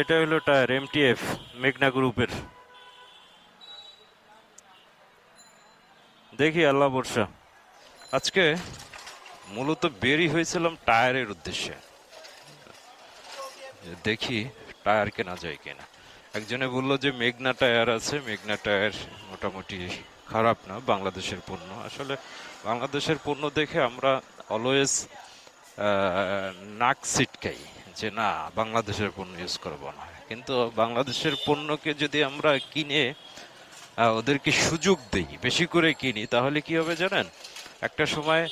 এটা হলো tyre MTF মেঘনা গ্রুপের। দেখি আল্লাহ বর্ষা আজকে মূলত বেরি হয়েছিলাম টায়ারের উদ্দেশ্যে। দেখি টায়ার কেনা যায় কিনা। একজনে বলল যে মেঘনা টায়ার আছে, মেঘনা টায়ার মোটামুটি খারাপ না, বাংলাদেশের পণ্য। আসলে বাংলাদেশের পণ্য দেখে আমরা অলওয়েজ নাক সিটকাই যে না, বাংলাদেশের পণ্য ইউজ করব না। কিন্তু বাংলাদেশের পণ্যকে যদি আমরা কিনে ওদেরকে সুযোগ দিই, বেশি করে কিনি, তাহলে কি হবে জানেন? একটা সময়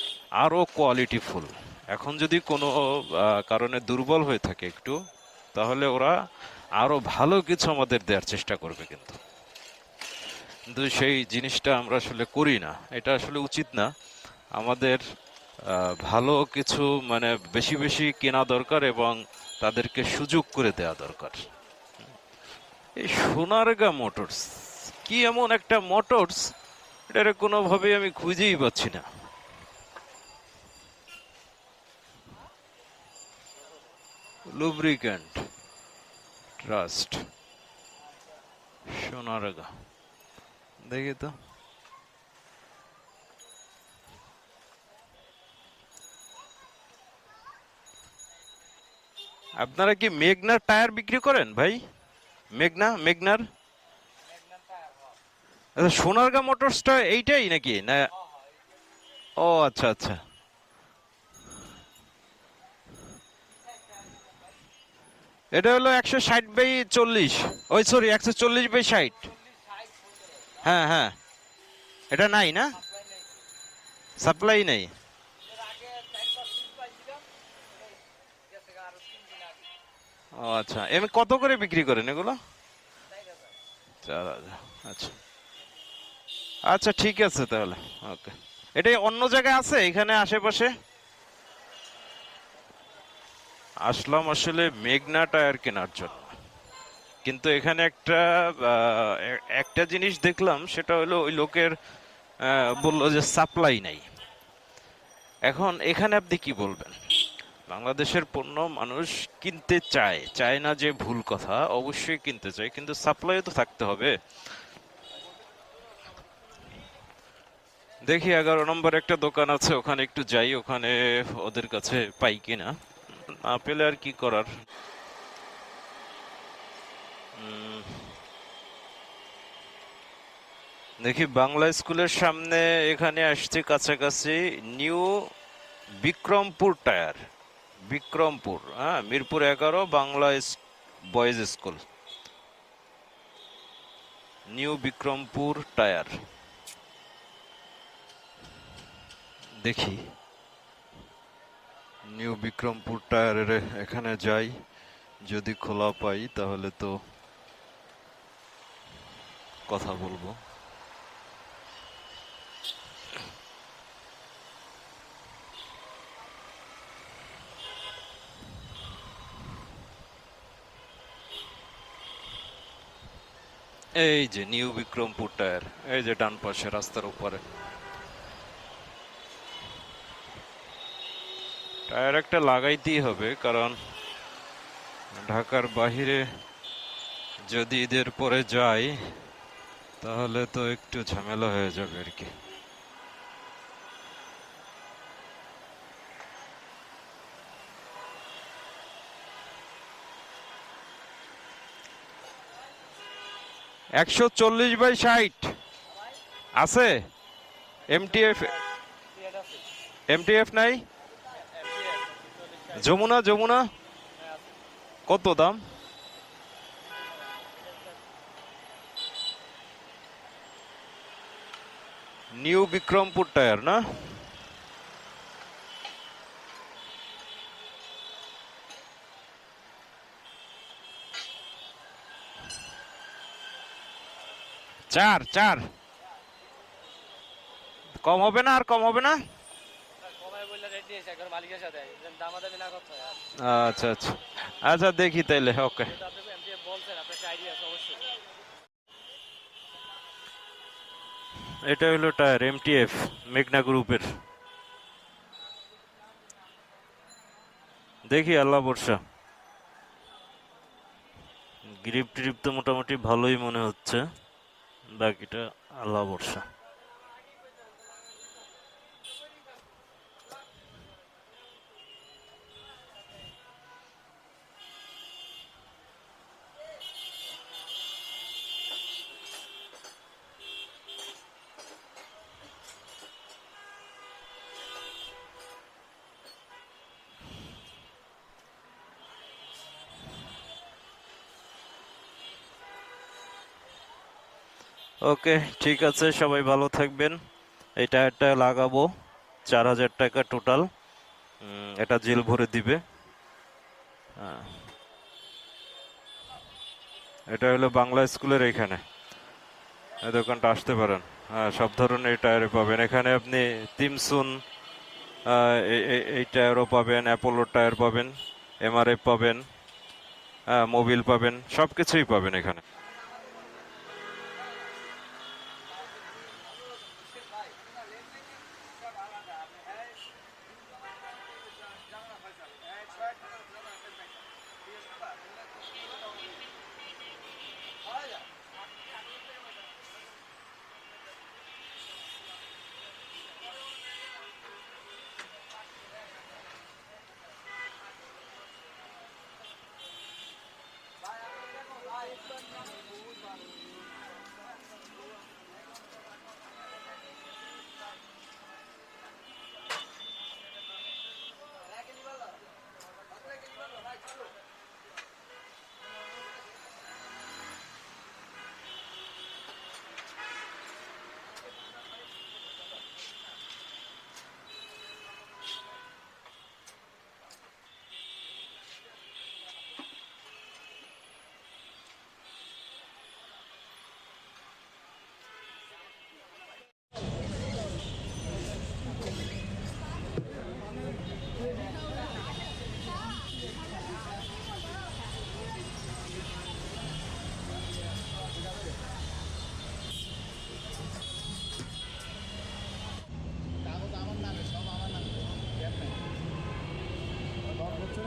আরও কোয়ালিটিফুল এখন যদি কোনো কারণে দুর্বল হয়ে থাকে একটু, তাহলে ওরা আরও ভালো কিছু আমাদের দেওয়ার চেষ্টা করবে কিন্তু। কিন্তু সেই জিনিসটা আমরা আসলে করি না। এটা আসলে উচিত না। আমাদের ভালো কিছু মানে বেশি বেশি কেনা দরকার এবং তাদেরকে সুযোগ করে দেওয়া দরকার। এই সোনারগা মোটরস, কি এমন একটা মোটরস? এটার কোনোভাবে আমি খুঁজেই পাচ্ছি না। লুব্রিক্যান্ট ট্রাস্ট সোনারগা। দেখি তো। আপনারা কি মেঘনার টায়ার বিক্রি করেন ভাই? মেঘনা, মেঘনার? আচ্ছা সোনারগা মোটরসটা এইটাই নাকি? না, ও আচ্ছা আচ্ছা। এটা হলো একশো ষাট বাই চল্লিশ। ওই সরি একশো চল্লিশ বাই ষাট। হ্যাঁ হ্যাঁ। এটা নাই না? সাপ্লাই নেই। ও আচ্ছা। এমনি কত করে বিক্রি করেন এগুলো? চার হাজার। আচ্ছা। আচ্ছা ঠিক আছে তাহলে। ওকে। এটা অন্য জায়গায় আছে, এখানে আশেপাশে? আসলাম আসলে মেঘনা টায়ার কেনার জন্য। কিন্তু এখানে একটা একটা জিনিস দেখলাম, সেটা হলো ওই লোকের বলল যে সাপ্লাই নাই। এখন এখানে আপনি কি বলবেন? বাংলাদেশের পণ্য মানুষ কিনতে চায়। চায় না যে ভুল কথা, অবশ্যই কিনতে চায়, কিন্তু সাপ্লাইও তো থাকতে হবে। দেখি এগারো নম্বর একটা দোকান আছে, ওখানে একটু যাই, ওখানে ওদের কাছে পাই কিনা। না পেলে আর কি করার? দেখি বাংলা স্কুলের সামনে এখানে আসছে কাছাকাছি নিউ বিক্রমপুর টায়ার। বিক্রমপুর হ্যাঁ মিরপুর এগারো, Bangla boys school. New Bikrampur tyre. দেখি। নিউ বিক্রমপুর টায়ারের এখানে যাই, যদি খোলা পাই, তাহলে তো কথা বলব। এই যে নিউ বিক্রমপুর টায়ার, এই যে ডান পাশে রাস্তার উপরে। টায়ার একটা লাগাইতেই হবে, কারণ ঢাকার বাহিরে যদি ঈদের পরে যাই, তাহলে তো একটু ঝামেলা হয়ে যাবে আর কি। একশো চল্লিশ বাই ষাট। আছে? এমটিএফ এমটিএফ নাই? যমুনা যমুনা। কত দাম? নিউ বিক্রমপুর টায়ার, না? চার চার। কম হবে না আর কম হবে না? আচ্ছা আচ্ছা। আচ্ছা দেখি তাইলে, ওকে। এটা হলো টায়ার এমটিএফ মেঘনা গ্রুপের। দেখি, আল্লাহ বর্ষা গ্রিপ ট্রিপ তো মোটামুটি ভালোই মনে হচ্ছে। বাকিটা আল্লাহ বর্ষা ওকে, ঠিক আছে, সবাই ভালো থাকবেন। এই টায়ারটা লাগাবো, চার হাজার টাকা টোটাল এটা জেল ভরে দিবে। হ্যাঁ। এটা হলো বাংলা স্কুলের এখানে। এই দোকানটা আসতে পারেন। হ্যাঁ সব ধরনের টায়ারে পাবেন। এখানে আপনি তিমসুন এই টায়ারও পাবেন অ্যাপোলোর টায়ার পাবেন, এমআরএফ পাবেন হ্যাঁ মোবিল পাবেন সব কিছুই পাবেন এখানে।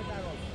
টাকা